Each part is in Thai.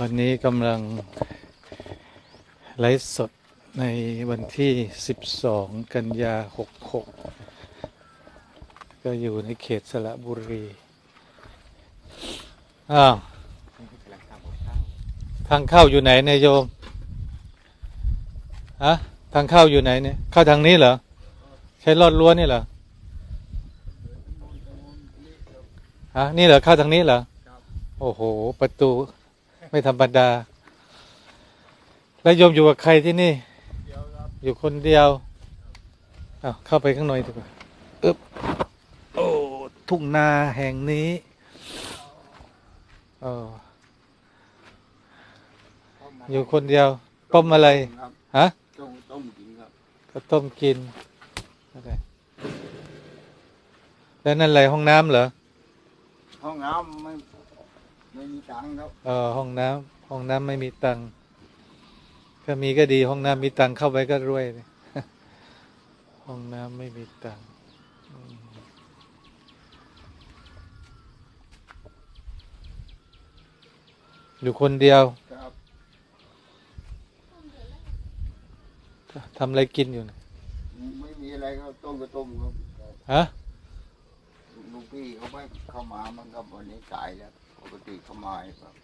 วันนี้กำลังไลฟ์สดในวันที่ 12 กันยา 66 ก็อยู่ในเขตสระบุรี อ้าว ทางเข้าอยู่ไหนเนี่ยโยมฮะทางเข้าอยู่ไหนเนี่ย เข้าทางนี้เหรอ ใช้ลอดรั้วนี่เหรอ ฮะ นี่เหรอ เข้าทางนี้เหรอ โอ้โห ประตู ไม่ธรรมดา แล้วโยมอยู่กับใครที่นี่ อยู่คนเดียวเอาเข้าไปข้างในดีกว่าอึบโอ้ทุ่งนาแห่งนี้ออยู่คนเดียว ต้มอะไรฮะต้มต้มกินครับก็ต้มกินแล้วนั่นอะไรห้องน้ำเหรอห้องน้ำไม่ ไม่มีตังค์ครับเออห้องน้ำห้องน้ำไม่มีตังค์ถ้ามีก็ดีห้องน้ำมีตังค์เข้าไปก็รวยเลย ห้องน้ำไม่มีตังค์อืมอยู่คนเดียวครับทำอะไรกินอยู่นะไม่มีอะไรครับต้มก็ต้มครับฮะลูกพี่เขาไม่เข้ามามันครับวันนี้ตายแล้ว ปกติเขามาครับ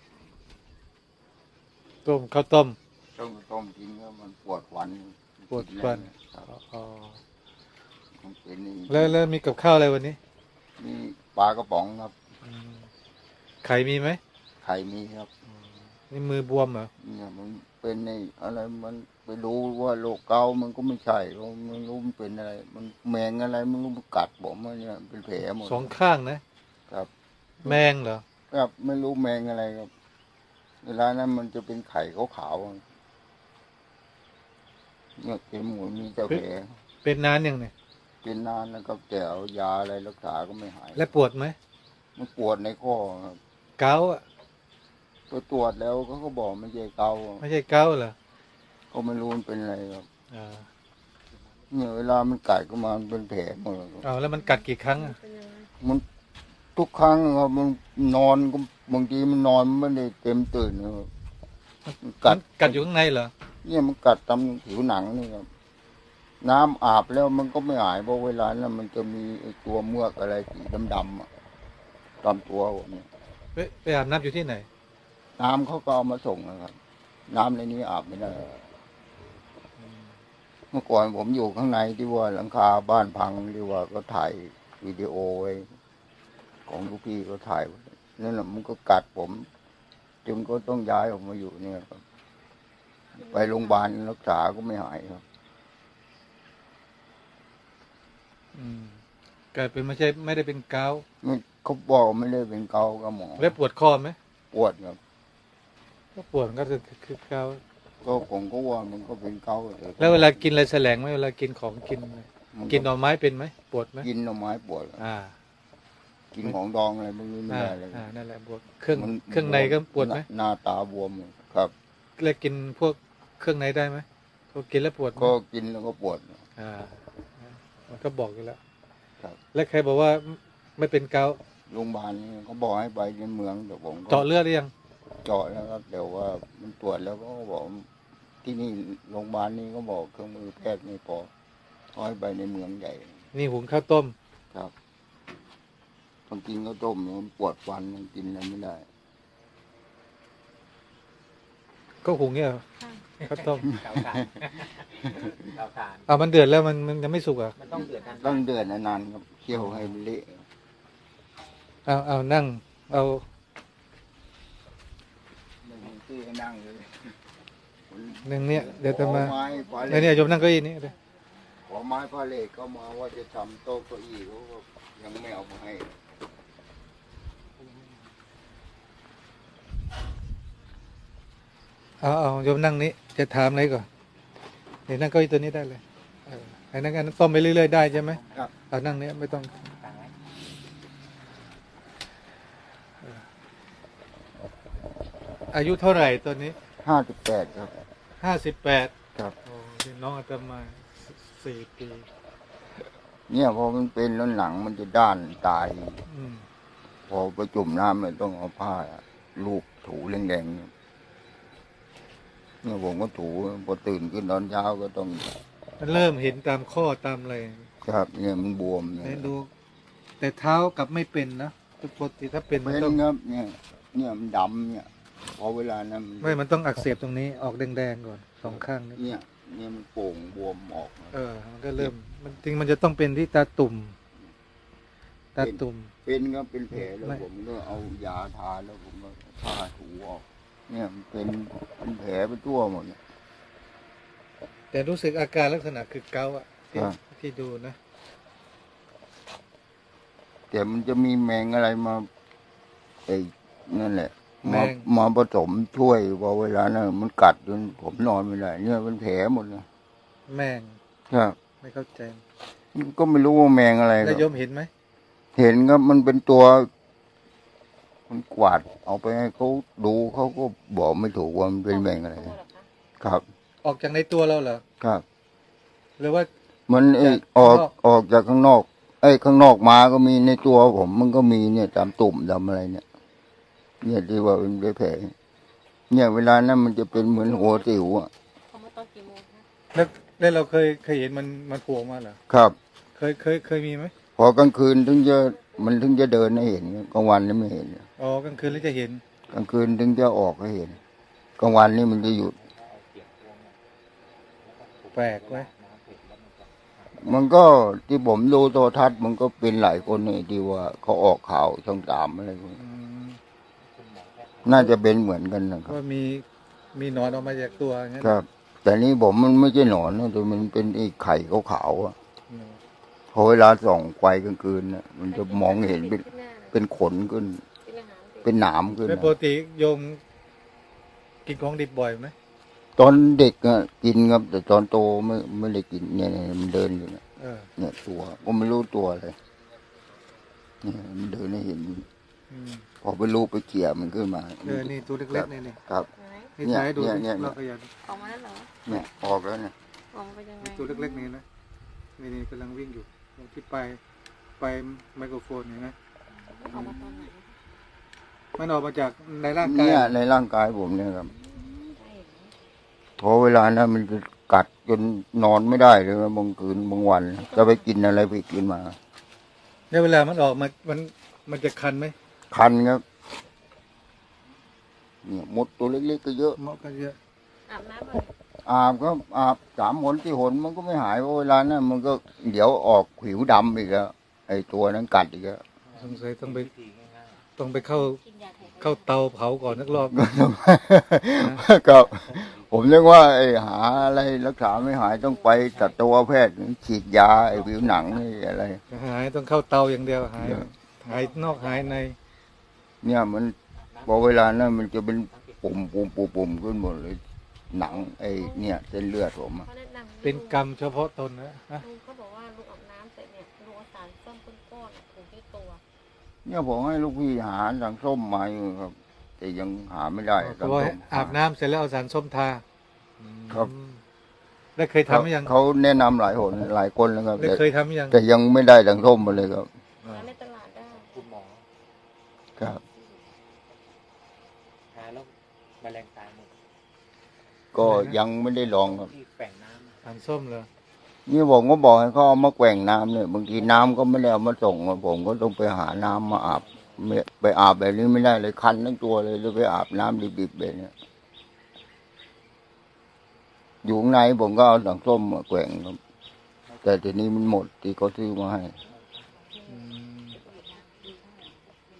ต้มข้าวต้มต้มก็ต้มกินครับมันปวดฟันปวดฟันครับอ๋อมันเป็นนี่แล้วแล้วมีกับข้าวอะไรวันนี้ มีปลากระป๋องครับอืมไข่มีไหมไข่มีครับนี่มือบวมเหรอเนี่ยมันเป็นในอะไรมันไปรู้ว่าโรคเกาต์มันก็ไม่ใช่เพราะมันรู้มันเป็นอะไร มันแมงอะไรมันรู้มันกัดผมอะเนี่ยเป็นแผลหมดสองข้างนะครับ แมงเหรอ ครับ ไม่รู้แมงอะไรครับ เวลานั้นมันจะเป็นไข่ขาวๆอะเนี่ยเป็นหมูมีแต่แผลเป็นนานยังเนี่ยเป็นนานแล้วครับแต่เอายาอะไรรักษาก็ไม่หาย และปวดไหมมันปวดในข้อครับเกาต์อะไปตรวจแล้วเขาก็บอกไม่ใช่เกาต์ไม่ใช่เกาต์เหรอก็ไม่รู้มันเป็นอะไรครับอ่าเนี่ยเวลามันกัดก็มามันเป็นแผลหมดเลยครับเอาแล้วมันกัดกี่ครั้งอะมัน ทุกครั้งครับมันนอนก็บางทีมันนอนมันไม่ได้เต็มตื่นนะครับมันกัมัดนกัดอยู่ข้างในเหรอ เนี่ยมันกัดตามผิวหนังนี่ครับ น้ำอาบแล้วมันก็ไม่หายเพราะเวลานั้นมันจะมีไอ้ตัวเมือกอะไรสีดำๆอะตามตัวผมเนี่ยไปไปอาบน้ำอยู่ที่ไหน น้ำเขาก็เอามาส่งนะครับ น้ำในนี้อาบไม่ได้เมื่อก่อนผมอยู่ข้างในที่ว่าหลังคาบ้านพังที่ว่าก็ถ่ายวิดีโอไว้ ของลูกพี่ก็ถ่ายไว้นั่นแหละมันก็กัดผม จึงก็ต้องย้ายออกมาอยู่เนี่ยครับ ไปโรงพยาบาลรักษาก็ไม่หายครับ อืมกลายเป็นไม่ใช่ไม่ได้เป็นเกาต์ไม่เขาบอกไม่ได้เป็นเกาต์กับหมอแล้วปวดคอไหมปวดครับ ก็ปวดมันก็คือคือเกาต์ก็ผมก็ว่ามันก็เป็นเกาต์ต่แล้วเวลากินอะไรแสลงไหมเวลากินของกินอะไรมักินหน่อไม้เป็นไหมปวดไหมกินหน่อไม้ปวดอ่า กินของดองอะไรพวกนี้ไม่อ่าได้เลยอ่านั่นแหละปวดเครื่องมันเครื่องในก็ปวดไหมหน้าตาบวมครับ แล้วกินพวกเครื่องในได้ไหมพอกินแล้วปวดไหมก็กินแล้วก็ปวด อ่า มันก็บอกอยู่แล้วครับ แล้วใครบอกว่าไม่เป็นเกาต์โรงพยาบาลนี่เขาบอกให้ไปในเมืองแต่ผมก็เจาะเลือดหรือยัง เจาะแล้วครับเดี๋ยวว่ามันตรวจแล้วก็บอกที่นี่โรงพยาบาลนี่ก็บอกเครื่องมือแพทย์ไม่พอเขาให้ไปในเมืองใหญ่ นี่หุงข้าวต้มครับ ต้องกินข้าวต้มมันปวดฟันมันกินอะไรไม่ได้ ก็หุงเนี่ยเหรอข้าวต้มเตาถ่านเตาถ่าน อ่ามันเดือดแล้วมันมันยังไม่สุกอะมันต้องเดือดนานต้องเดือดนานๆครับเคี่ยวให้มันเละเอาเอานั่ง เอาไม่มีที่ให้นั่งเลยหนึ่งเนี่ยเดี๋ยวจะมาขอไม้พาเหเนี่ล็ยกเนี่ยโยมนั่งเก้าอี้นี้เดี๋ยวขอไม้พาเหล็กก็มาว่าจะทำโต๊ะเก้าอี้เขาก็ยังไม่เอามาให้ เอาเอาโยมนั่งนี้จะถามอะไรก่อนเดี๋ยวนั่งเก้าอี้ตัวนี้ได้เลยเออไอ้นั่งกันต้มไปเรื่อยๆได้ใช่ไหมครับ เอานั่งเนี้ยไม่ต้องต่างไว้อายุเท่าไหร่ตัวนี้ห้าสิบแปดครับ ห้าสิบแปดครับ โอ้นี่น้องอาตมาสี่ปีเนี่ยพอมันเป็นแล้วหนังมันจะด้านตาย อืมพอไปจุ่มน้ำเลยต้องเอาผ้าลูกถูแรงๆเนี่ย เนี่ยผมก็ถูพอตื่นขึ้นตอนเช้าก็ต้อง มันเริ่มเห็นตามข้อตามอะไรครับ เนี่ยมันบวมเนี่ยให้ดู แต่เท้ากลับไม่เป็นนะปกติถ้าเป็นมันเป็นต้องครับเนี่ย เนี่ยมันดำเนี่ยพอเวลานั้นไม่มันต้องอักเสบตรงนี้ออกแดงๆก่อนสองข้างนี้เนี่ย เนี่ยมันโป่งบวมออกเออ มันก็เริ่ม มันจริงมันจะต้องเป็นที่ตาตุ่ม ตาตุ่ม เป็นก็เป็นแผลแล้วไม่ผมก็เอายาทาแล้วผมก็ทาถูออก เนี่ยมันเป็นเป็นแผลไปทั่วหมดเนี่ย แต่รู้สึกอาการลักษณะคือเกาต์อะที่ครับที่ดูนะแต่มันจะมีแมงอะไรมาไอ้นั่นแหละแมมางมาผสมช่วยพอเวลานั้นมันกัดจนผมนอนไม่ได้เนี่ยเป็นแผลหมดเลยแมงครับไม่เข้าใจ ก็ไม่รู้ว่าแมงอะไรคแล้วรับโยมเห็นไหมเห็นครับมันเป็นตัว มันกวาดเอาไปให้เขาดูเขาก็บอกไม่ถูกว่ามันเป็นแมงอะไรตัวเหรอคะครับ ออกจากในตัวเราเหรอครับ หรือว่า มันไอ้จากออกข้างนอกออกจากข้างนอก ไอ้ข้างนอกมาก็มีในตัวผม มันก็มีเนี่ยตามตุ่มตามอะไรเนี่ย เนี่ยที่ว่าเป็นแผลเนี่ยเวลานั้นมันจะเป็นเหมือนหัวสิวอะเขามาตอนกี่โมงคะแล้วแล้วเราเคยเคยเห็นมันมันโผล่ออกมาเหรอครับ เคยเคยเคยมีไหมพอกลางคืนถึงจะ มันถึงจะเดินให้เห็นกลางวันนี่ไม่เห็นอ๋อกลางคืนแล้วจะเห็นกลางคืนถึงจะออกให้เห็นกลางวันนี่มันจะหยุดแปลกไว้มันก็ที่ผมดูโทรทัศน์มันก็เป็นหลายคนนี่ที่ว่าเขาออกข่าวช่องสามอะไรพวกนี้อืมน่าจะเป็นเหมือนกันนะครับว่ามีมีหนอนออกมาจากตัวอย่างนั้นครับ แต่นี่ผมมันไม่ใช่หนอนนะแต่มันเป็นไอ้ไข่ขาวๆอะอืม พอเวลาส่องไฟกลางคืนน่ะมันจะมองเห็นเป็นขึ้นหน้าเลยเป็นขนขึ้นกินอาหารสิเป็นหนามขึ้นแล้วนะปกติโยมกินของดิบบ่อยไหมตอนเด็กอะกินครับแต่ตอนโตไม่ไม่ได้กินเนี่ยเนี่ยมันเดินอยู่เนี่ยเออเนี่ยตัวก็ไม่รู้ตัวเลยเนี่ยมันเดินให้เห็น อืมพอไปรูปไปเขี่ยมันขึ้นมาเออนี่ตัวเล็กๆนี่นี่ครับไหนนี่เนี่ยใช้ดูเนี่ยดิเนี่ย เราก็อยากออกมาแล้วเหรอเนี่ยออกแล้วเนี่ยออกมาเป็นยังไง ตัวเล็กๆนี่นะนี่นี่กำลังวิ่งอยู่ ตรงที่ปลายปลายไมโครโฟนเห็นไหมออกมาตอนไหนมันออกมาจากในร่างกายเนี่ยในร่างกายผมเนี่ยครับใช่เหรอพอเวลานั้นมันจะกัดจนนอนไม่ได้เลยครับบางคืนบางวันจะไปกินอะไรไปกินมาเนี่ยเวลามันออกมามันมันจะคันไหมคันครับเนี่ยมดตัวเล็กๆก็เยอะเหมาะกันเยอะอาบน้ำเลย อาบก็อาบสามหนที่หนมันก็ไม่หายเพราะเวลานั้นมันก็เดี๋ยวออกผิวดำอีกแล้วไอ้ตัวนั้นกัดอีกแล้วสงสัยต้องไปต้องไปเข้ากินยาไทยเข้าเตาเผาก่อนนักรอบครับผมเรียกว่าไอ้หาอะไรรักษาไม่หายต้องไปตัดตัวแพทย์ฉีดยาไอ้ผิวหนังนี่อะไรหายต้องเข้าเตาอย่างเดียวหายเดี๋ยวหายนอกหายใน เนี่ยมันพอเวลานั้นมันจะเป็นปุ่มปุ่มปุ่มปุ่มขึ้นหมดเลย หนังไอ้เนี่ยเส้นเลือดผมอะเขาแนะนำเป็นกรรมเฉพาะตนนะฮะลุงเขาบอกว่าลุงอาบน้ำเสร็จเนี่ยลุงเอาสารส้มก้อนๆอะถูที่ตัว เนี่ยผมให้ลูกพี่หาสังส้มมาอยู่ครับ แต่ยังหาไม่ได้เพสังราะว่าส้ม อาบน้ำเสร็จแล้วเอาสารส้มทาครับ อืมแล้วเคยเขาทำหรือยังเขาแนะนำหลายหนหลายคนแล้วครับแล้วแต่เคยทำหรือยังแต่ยังไม่ได้สังส้มมาเลยครับ หาในตลาดได้ คุณหมอ ครับ ทาแล้วแมลงตายหมด ก็ยังไม่ได้ลองครับ ที่แฝงน้ำอะสารส้มเหรอนี่ผมก็บอกให้เขาเอามาแกว่งน้ำเนี่ยบางทีน้ำก็ไม่ได้เอามาส่งมาผมก็ต้องไปหาน้ำมาอาบไม่ไปอาบแบบนี้ไม่ได้เลยคันทั้งตัวเลยหรือไปอาบน้ำดิบๆแบบเนี้ยอยู่ข้างในผมก็เอาสังส้มมาแกว่งครับ แต่ทีนี้มันหมดที่เขาซื้อมาให้ อื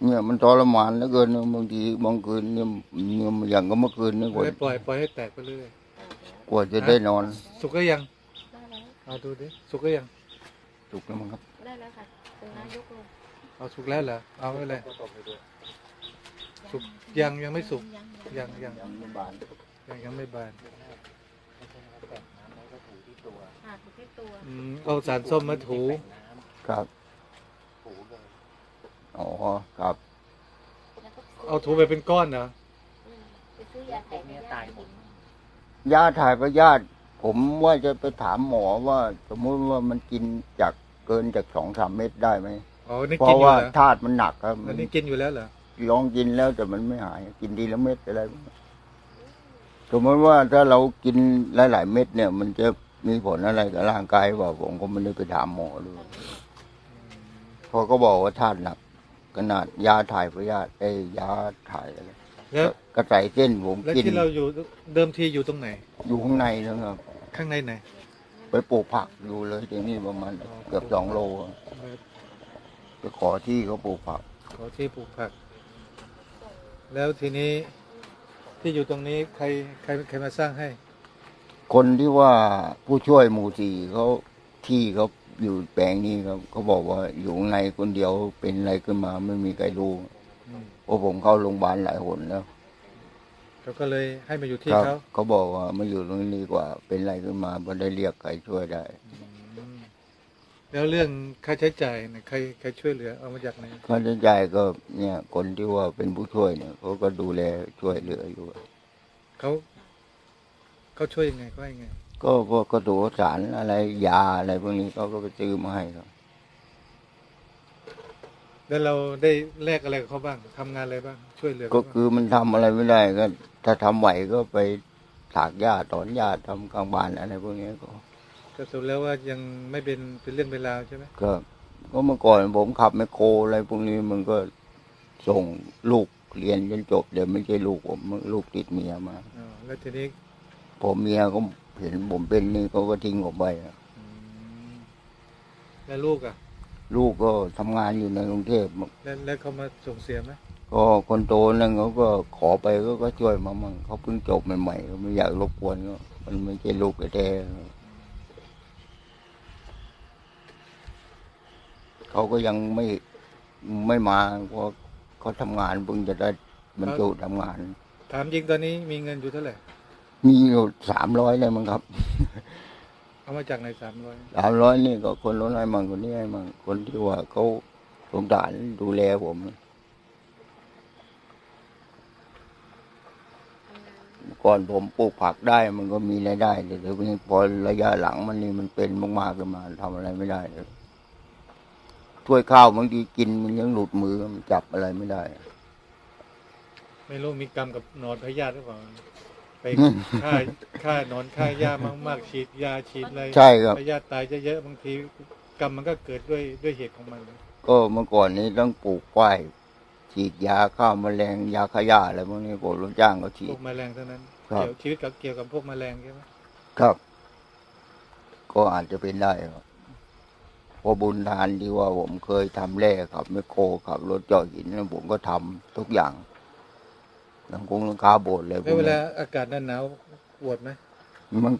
ม เนี่ย มันทรมานเหลือเกินนะบางทีบางคืนเนี่ยเนี่ยอย่างก็เมื่อคืนนี่กว่าเลยปล่อยปล่อยให้แตกไปเรื่อยกว่าจะได้นอน สุกก็ยังได้แล้วเอาดูดิสุกก็ยังถูกแล้วมั้งครับ ได้แล้วค่ะเป็นนายกลุงเอาสุกแล้วเหรอเอาไม่เลยก็ต้มไปด้วยสุกยังยังไม่สุกยังยังยังยังไม่บานยังยังไม่บานไม่ใช่ว่าแฝงน้ำแล้วก็ถูที่ตัวหาถูที่ตัวอืมเอาสารส้มมาถูแฝงน้ครับำถูเลย อ๋อครับแล้วก็เอาถูไปเป็นก้อนเหรออืมไปซื้อยาไทพวยกเนี้ยตายหมดญาติถ่ายพยาธิผมว่าจะไปถามหมอว่า สมมุติว่ามันกินจากเกินจากสองสามเม็ดได้ไหมอ๋อนี่เพกินราะอยู่ว่าเหรอธาตุมันหนักครับอันนี้กินอยู่แล้วเหรอลองกินแล้วแต่มันไม่หาย กินทีละเม็ดอะไรสมมติว่าถ้าเรากินหลาย ๆ เม็ดเนี่ย มันจะมีผลอะไรกับร่างกายเปล่าผมก็ไม่ได้ไปถามหมอดูพอก็บอกว่าธาตุหนัก ขนาดยาถ่ายพยาธิไอ้ยยาถ่ายอะไรแล้วกระใสเส้นผมแล้วกินที่เราอยู่เดิมทีอยู่ตรงไหน อยู่ข้างในนะครับ ข้างในไหนไปปลูกผักอยู่เลยที่นี่ประมาณเกือบสองโลอะไปขอที่เขาปลูกผัก ขอที่ปลูกผัก แล้วทีนี้ที่อยู่ตรงนี้ใครใครใครมาสร้างให้ คนที่ว่าผู้ช่วยหมู่สี่เขาที่เขา อยู่แปลงนี้ครับเขาบอกว่าอยู่ข้างในคนเดียวเป็นอะไรขึ้นมาไม่มีใครรู้อืมเพราะผมเข้าโรงพยาบาลหลายหนแล้วเขาก็เลยให้มาอยู่ที่ครับเขาเขาบอกว่ามาอยู่ตรงนี้ดีกว่า เป็นอะไรขึ้นมาไม่ได้เรียกใครช่วยได้อืมแล้วเรื่องค่าใช้จ่ายเนี่ยใครใครช่วยเหลือเอามาจากไหนค่าใช้จ่ายก็เนี่ย คนที่ว่าเป็นผู้ช่วยเนี่ยเขาก็ดูแลช่วยเหลืออยู่เขาเขาช่วยยังไงเขาให้ยังไง ก็พวกกระดูกสารอะไรยาอะไรพวกนี้เขาก็ไปซื้อมาให้ครับแล้วเราได้แลกอะไรกับเขาบ้างทำงานอะไรบ้างช่วยเหลือก็เขาบ้างคือมันทำอะไรไม่ได้ก็ ถ้าทำไหวก็ไปถากหญ้าถอนหญ้าทำกลางบ้านอะไรพวกนี้ก็ ก็สรุปแล้วว่ายังไม่เป็นเป็นเรื่องเป็นราวใช่ไหมก็ก็เมื่อก่อนผมขับแมคโครอะไรพวกนี้มันก็ส่งลูกเรียนจนจบเดี๋ยวไม่ใช่ลูกผมลูกติดเมียมา อ๋อแล้วทีนี้ ผมเมียก็ เห็นผมเป็นนี่เขาก็ทิ้งผมไปอะอืมแล้วลูกอะ ลูกก็ทำงานอยู่ในกรุงเทพแล้วแล้วเขามาส่งเสียไหมก็คนโตนั่นเขาก็ขอไปก็ก็ช่วยมามั่งเขาเพิ่งจบใหม่ๆเขาไม่อยากรบกวนก็มันไม่ใช่ลูกแท้ๆเขาก็ยังไม่ไม่มาเพราะเขาทำงานเพิ่งจะได้บรรจุทำงาน ถามจริงตอนนี้มีเงินอยู่เท่าไหร่ มีอยู่สามร้อยเลยมั้งครับเอามาจากไหนสามร้อยสามร้อยนี่ก็คนร้นให้มั่งคนนี้ให้มั่งคนที่ว่าเขาสงสารดูแลผมก่อนผมปลูกผักได้มันก็มีรายได้แต่เดี๋ยวนี้พอระยะหลังมันนี่มันเป็นมากๆขึ้นมาทำอะไรไม่ได้เลยถ้วยข้าวบางทีกินมันยังหลุดมือมันจับอะไรไม่ได้ ไม่รู้มีกรรมกับหนอนพยาธิหรือเปล่า ไปฆ่าฆ่าหนอนฆ่าหญ้ามากๆฉีดยาฉีดอะไรใช่ครับ พยาธิตายเยอะๆบางทีกรรมมันก็เกิดด้วยด้วยเหตุของมัน ก็เมื่อก่อนนี้ต้องปลูกฝ้ายฉีดยาฆ่าแมลงยาฆ่าหญ้าอะไรพวกนี้ผมรู้จ้างเขาฉีพด วกแมลงเท่านั้นครับ เกี่ยวชีวิตกับเกี่ยวกับพวกแมลงใช่ไหมครับ ก็อาจจะเป็นได้ครับเพราะบุญทานที่ว่าผมเคยทำแร่ขับ ไมคโครขับรถเจาะหินนั้นผมก็ทำทุกอย่าง หลังคงหลังคาโบสถ์เลยพแล้วกเวนี้ลาอากาศหนาวปวดไหมมัน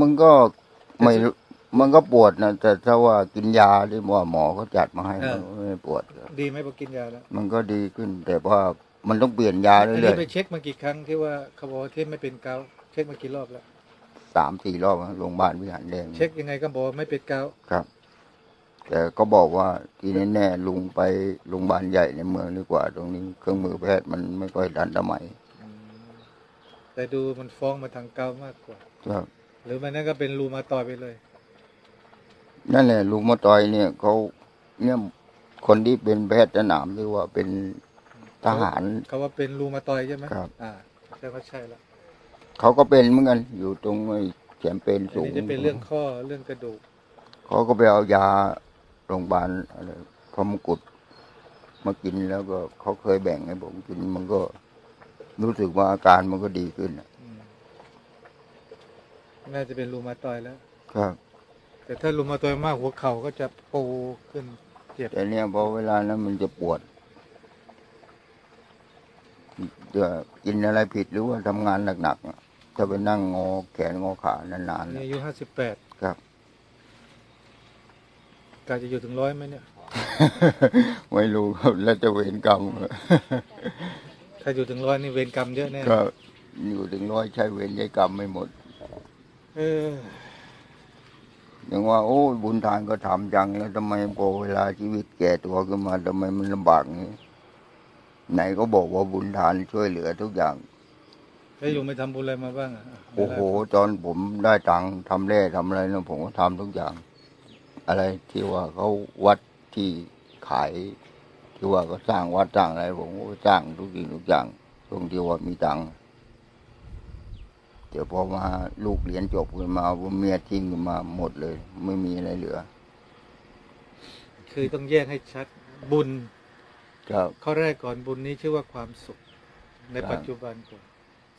มันก็ไม่รู้มันก็ปวดนะแต่ถ้าว่ากินยาที่ว่าหมอเขาจัดมาให้มันก็ไม่ปวดครับดีไหมพอกินยาแล้วมันก็ดีขึ้น แต่ว่ามันต้องเปลี่ยนยาอันเรื่นี้อยไปเช็คมากี่ครั้งที่ว่าเขาบอกว่าที่ไม่เป็นเกาต์เช็คมากี่รอบแล้ว ๆสามสี่รอบครับโรงพยาบาลวิหารแดงเช็คยังไงก็บอกว่าไม่เป็นเกาต์ครับ แต่ก็บอกว่าที่แน่ๆลุงไปโรงพยาบาลใหญ่ในเมืองดีกว่า ตรงนี้เครื่องมือแพทย์มันไม่ค่อยทันสมัยอืมแต่ดูมันฟ้องมาทางเกาต์มากกว่า ครับ หรือมันนั่นก็เป็นรูมาตอยไปเลย นั่นแหละลุงมะตอยเนี่ยเขาเนี่ยคนที่เป็นแพทย์สนามหรือว่าเป็นทหารเขาว่าเป็นรูมาตอยใช่ไหมครับ อ่าใช่ว่าใช่ละเขาก็เป็นเหมือนกันอยู่ตรงไอ้แขนเป็นอันสูงนี้จะเป็นเรื่องข้อเรื่องกระดูกเขาก็ไปเอายา โรงพยาบาลอะไรพระมงกุฎมากินแล้วก็เขาเคยแบ่งให้ผมกิน มันก็รู้สึกว่าอาการมันก็ดีขึ้นน่ะอืมน่าจะเป็นรูมาตอยแล้ว ครับ แต่ถ้ารูมาตอยมากหัวเข่าก็จะปูขึ้นเจ็บแต่เนี่ยพอเวลานั้นมันจะปวดจะกินอะไรผิดหรือว่าทำงานหนักๆอะถ้าไปนั่งงอแขนงอขานานๆนี่น่ะอายุห้าสิบแปดครับ กาจะอยู่ถึงร้อยไหมเนี่ย ไม่รู้ครับแล้วจะเวรกรรมถ้าอยู่ถึงร้อยนี่เวรกรรมเยอะแน่ก็อยู่ถึงร้อยใช้เวรใช้กรรมไม่หมด เอออย่างว่าโอ้ยบุญทานก็ทำจังแล้วทำไมพอเวลาชีวิตแก่ตัวขึ้นมาทำไมมันลำบากอย่างนี้ไหนก็บอกว่าบุญทานช่วยเหลือทุกอย่างแล้วอยู่ไม่ทำบุญอะไรมาบ้างอะโอ้โหตอนผมได้ตังค์ทำแร่ทำอะไรนะผมก็ทำทุกอย่าง อะไรที่ว่าเขาวัดที่ขาย ที่ว่าเขาสร้างวัดสร้างอะไรผมก็สร้างทุกสิ่งทุกอย่างตรงที่ว่ามีตังค์เดี๋ยวพอมาลูกเรียนจบขึ้นมาว่าเมียทิ้งขึ้นมาหมดเลย ไม่มีอะไรเหลือ คือต้องแยกให้ชัดบุญครับข้อแรกก่อนบุญนี้ชื่อว่าความสุข ในครับปัจจุบันก่อน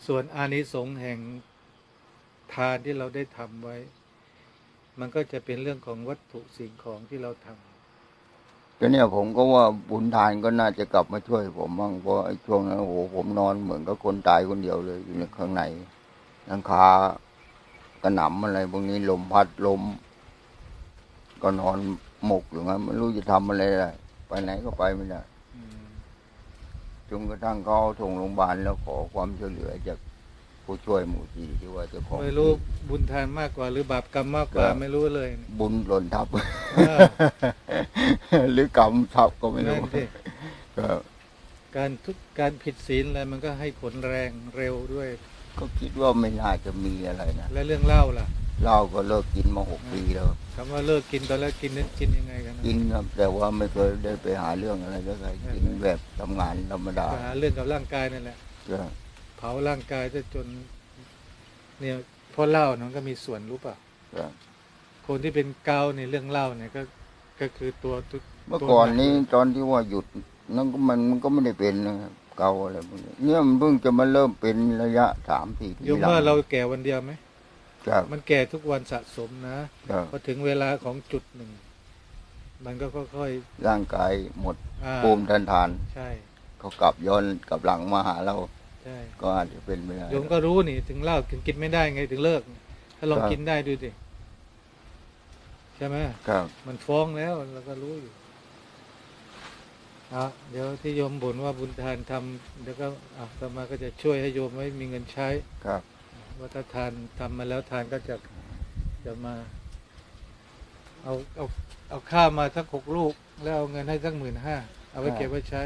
ส่วนอานิสงส์แห่งทานที่เราได้ทำไว้ มันก็จะเป็นเรื่องของวัตถุสิ่งของที่เราทำก็เนี่ยผมก็ว่าบุญทานก็น่าจะกลับมาช่วยผมบ้างเพราะไอ้ช่วงนั้นโอ้โหผมนอนเหมือนกับคนตายคนเดียวเลยอยู่ในข้างในหลังคากระหน่ำอะไรพวกนี้ลมพัดลมก็นอนหมกอยู่งั้นไม่รู้จะทำอะไรได้ไปไหนก็ไปไม่ได้อืมจนกระทั่งเขาเอาส่งโรงพยาบาลแล้วขอความช่วยเหลือจาก ผู้ช่วยหมู่ที่ที่ว่าเจ้าของไม่รู้บุญทานมากกว่า หรือบาปกรรมมากกว่าครับไม่รู้เลย บุญหล่นทับเออหรือกรรมทับก็ไม่นั่รู้นสิก็การทุกการผิดศีลอะไรมันก็ให้ผลแรงเร็วด้วย ก็คิดว่าไม่น่าจะมีอะไรนะและเรื่องเหล้าล่ะเหล้าก็เลิกกินมาหกปีแล้วคำว่าเลิกกินตอนแรกกินนั้นกินยังไงกันนะกินครับแต่ว่าไม่เคยได้ไปหาเรื่องอะไรก็ใครกินแบบทำงานธรรมดาก็หาเรื่องกับร่างกายนั่นแหละก็ เผาร่างกายจะจน เนี่ยเพราะเหล้าเนาะก็มีส่วนรู้ป่ะก็คนที่เป็นเกาในยเรื่องเหล้าเนี่ยก็ก็คือตัวตัวเมื่อก่อนนี้ตอนที่ว่าหยุดนั่นก็มันมันก็ไม่ได้เป็นนะครับเกาอะไรพวกนี้เนี่ยมันเพิ่งจะมาเริ่มเป็นระยะสามสี่ปีโยมหลังว่าเราแก่วันเดียวไหมครับมันแก่ทุกวันสะสมนะครับพอถึงเวลาของจุดหนึ่ง มันก็ค่อยร่างกายหมดๆอ่าภูมิต้านทาน ใช่ เขากลับย้อนกลับหลังมาหาเรา ใช่ก็อาจจะเป็นไปได้โยมก็รู้นี่ ถึงเหล้ากินกินไม่ได้ไงถึงเลิก ถ้าลองครับกินได้ดูดิใช่ไหมครับ มันฟ้องแล้วเราก็รู้อยู่อะเดี๋ยวที่โยมบ่นว่าบุญทานทำเดี๋ยวก็อะต่อมาก็จะช่วยให้โยมไว้มีเงินใช้ครับว่าถ้าทานทำมาแล้วทานก็จะจะมา เอาเอาเอาข้าวมาสักหกลูก แล้วเอาเงินให้สักหมื่นห้าเอาไว้เก็บไว้ใช้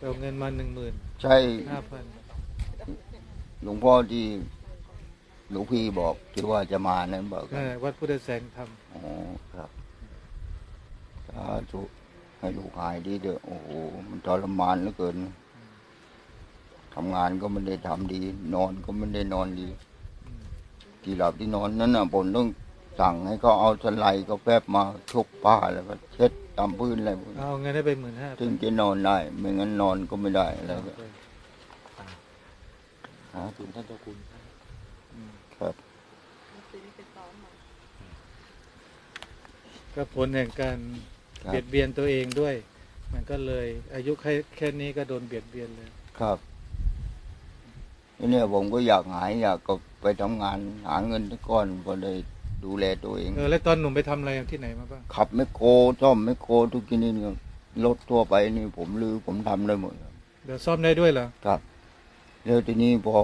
เอาเงินมาหนึ่งหมื่นใช่ห้าพันหลวงพ่อที่หลวงพี่บอกที่ว่าจะมานั้นบอกนั่นแหละวัดพุทธแสงทอ๋อครับสาธุให้ลูกหายดีเด้อโอ้โหมันทรมานเหลือเกินทำงานก็ไม่ได้ทำดี นอนก็ไม่ได้นอนดี ที่หลับที่นอนนั้นน่ะผมต้อง สั่งให้เขาเอาสไลด์ก็แป๊บมาชกผ้าแล้วก็เช็ดตามพื้นอะไรพวกำนี้เอาเงินให้ไปหมื่นห้าถึงจะนอนได้ ไม่งั้นนอนก็ไม่ได้อะไรก็หาคุณท่านเจ้าคุณครับก็ผลแห่งการครับเบียดเบียนตัวเองด้วย มันก็เลย อายุแค่แค่นี้ก็โดนเบียดเบียนเลยครับทีเนี่ยผมก็อยากหายอยากก็ไปทำงานหาเงินสักก้อนพอได้ ดูแลตัวเอง เออแล้วตอนหนุ่มไปทำอะไรที่ไหนมาบ้างขับแมคโครซ่อมแมคโครทุกชนิดครับรถทั่วไปนี่ผมลือผมทำได้หมดครับเดี๋ยวซ่อมได้ด้วยเหรอครับ แล้วทีนี้พอ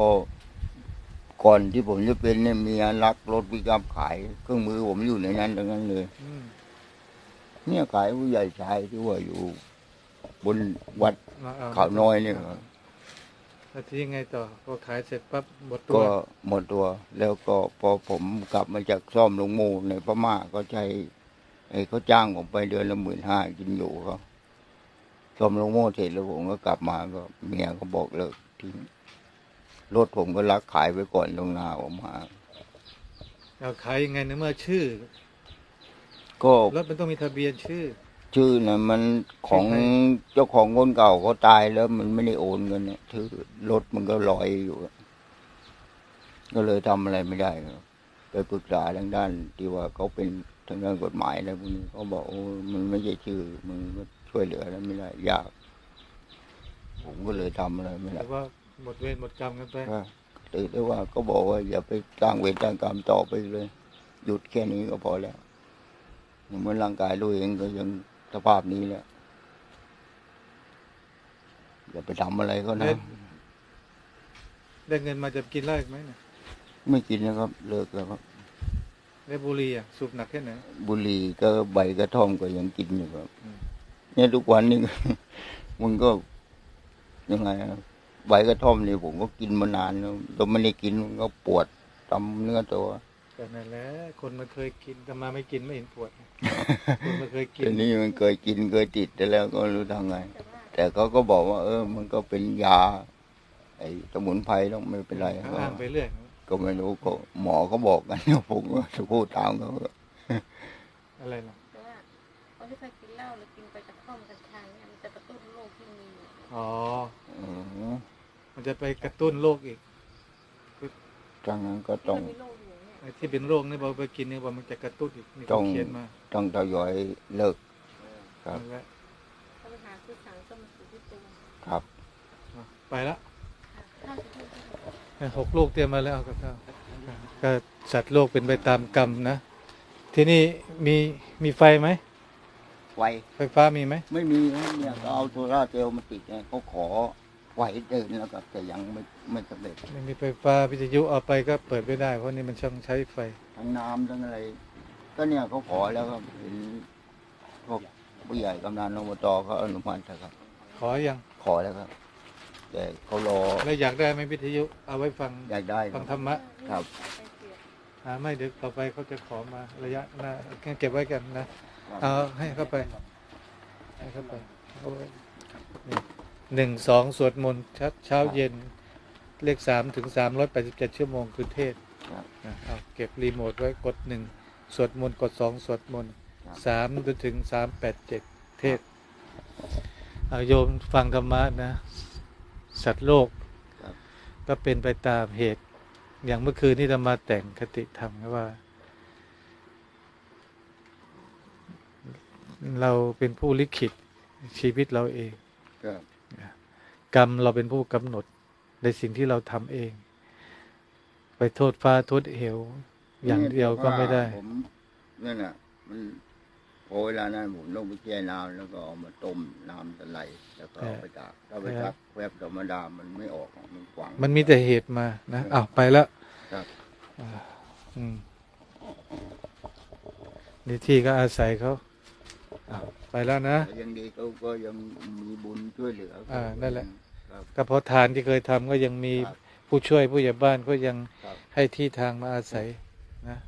ก่อนที่ผมจะเป็นเนี่ยเมียรักรถปิกอัพขาย เครื่องมือผมอยู่ในนั้นทั้งนั้นเลย อืมเนี่ยขายผู้ใหญ่ชายที่ว่าอยู่ บนวัดมาอเขาน้อยเนี่ยครับ แล้วที่ยังไงต่อพอขายเสร็จปั๊บหมดตัว ก็หมดตัว แล้วก็พอผมกลับมาจากซ่อมลงโมในพม่าก็ใช้ไอ้เขาจ้างผมไปเดือนละหมื่นห้ากินอยู่เขาซ่อมลงโมเสร็จแล้วผมก็กลับมาก็เมียก็บอกเลิกทิ้งรถผมก็รักขายไปก่อนลงนาออกมาเอาขายยังไงในเมื่อชื่อ ก็รถมันต้องมีทะเบียนชื่อ ชื่อนะมันของใครเจ้าของคนเก่าเขาตายแล้วมันไม่ได้โอนเงินเนี่ยชื่อรถมันก็ลอยอยู่อะก็เลยทำอะไรไม่ได้ครับไปปรึกษาทางด้าน ที่ว่าเขาเป็นทางด้านกฎหมายอะไรพวกนี้เขาบอกโอ้มันไม่ใช่ชื่อมึงก็ช่วยเหลืออะไรไม่ได้ยาก ผมก็เลยทำอะไรไม่ได้แต่ว่าหมดเวรหมดกรรมกันไปก็ถือได้ว่าก็บอกว่า อย่าไปสร้างเวรสร้างกรรมต่อไปเลย หยุดแค่นี้ก็พอแล้วเหมือนร่างกายตัวเองก็ยัง สภาพนี้แหละอย่าไปทำอะไรก็ได้นะได้เงินมาจะกินเหล้าอีกไหมเนี่ยไม่กินนะครับ เลิกแล้วครับได้บุหรี่อะสูบหนักแค่ไหนบุหรี่ก็ใบกระท่อมก็ยังกินอยู่ครับ อืมเนี่ยทุกวันนี้ มันก็ยังไงอะใบกระท่อมนี่ผมก็กินมานานแล้วแต่ไม่ได้กินมันก็ปวดตามเนื้อตัว แต่นั่นแหละคนมันเคยกินแต่มาไม่กินไม่เห็นปวด คนมันเคยกิน ทีนี้มันเคยกินเคยติดแต่แล้วก็รู้ทำไงแแต่เขาก็บอกว่า เออ มันก็เป็นยา ไอ้สมุนไพรต้องไม่เป็นไรเขาก็อ้างไปเรื่อยก็ไม่รู้ก็หมอเขาบอกกัน ผมก็จะพูดตามเขาอะไรนะแต่ว่าคนที่เคยกินเหล้าหรือกินไปกระท่อมกัญชาเนี่ยมันจะกระตุ้นโรคที่มีอยู่อ๋ออืมมันจะไปกระตุ้นโรคอีกดังนั้นก็ที่ต้องมันมีโรคอยู่เนี่ยไอ้ ที่เป็นโรคนี่บอกไปกินเนี่ยบอกมันจะกระตุ้นอีกนี่ต้เขาองเขียนมาต้องทยอยเลิก ครับนั่นแหละต้องไปหาซื้อสารส้มสูตรที่ตัวครับอะไปละค่ะข้าวจะพูดที่ไหนอะหกลูกเตรียมมาแล้วเอากับข้าวก็สัตว์โลกเป็นไปตามกรรมนะ ที่นี่มีมีไฟไหมไฟไฟฟ้ามีไหม ไม่มีนะเนี่ยก็เอาโซล่าร์เซลล์มาติดไงเขาขอ ไหวเดินแล้วก็แต่ยังไม่ไม่สำเร็จไม่มีไฟฟ้าวิทยุเอาไปก็เปิดไม่ได้ เพราะนี่มันช่องใช้ไฟ ทั้งน้ำทั้งอะไร ก็เนี่ยเขาขอแล้วครับเห็นพวกผู้ใหญ่กำนันอบตเขาอนุมัติแล้วครับ ขอยังขอแล้วครับ แต่เขารอแล้วอยากได้ไหมวิทยุเอาไว้ฟังอยากได้คฟัรังบธรรมะครับไปเสียบอ่าไม่เดี๋ยวต่อไปเขาจะขอมาระยะหน้างั้นเก็บไว้กันนะ เอาให้เข้าไปให้เข้าไปเอาไว้นี่ หนึ่งสองสวดมนต์เช้าเช้าเย็นเลขสามถึงสามร้อยแปดสิบเจ็ดชั่วโมงคือเทศครับนะเอาเก็บรีโมทไว้กดหนึ่งสวดมนต์กดสองสวดมนต์ครับสามจนถึงสามแปดเจ็ดเทศเอาโยมฟังธรรมะนะ สัตว์โลกครับก็เป็นไปตามเหตุ อย่างเมื่อคืนที่ธรรมาแต่งคติธรรมว่า เราเป็นผู้ลิขิตชีวิตเราเองครับ กรรมเราเป็นผู้กำหนดในสิ่งที่เราทำเอง ไปโทษฟ้าโทษเหว อย่างเดียวก็ไม่ได้ผมนั่นน่ะมันพอเวลานั้นผมต้องไปแช่น้ำแล้วก็เอามาต้มน้ำตะไลแล้วก็เอาไปตากถ้าไปตากแวบธรรมดามันไม่ออกมันกวางมันมีแต่เหตุมานะอ้าวไปแล้วครับอ่าอืมนี่ที่ก็อาศัยเขาอ้าวไปแล้วนะแต่ยังดีเขาก็ยังมีบุญช่วยเหลืออ่านั่นแหละครับ ก็เพราะทานที่เคยทำก็ยังมีครับผู้ช่วยผู้ใหญ่บ้านก็ยังครับให้ที่ทางมาอาศัยนะ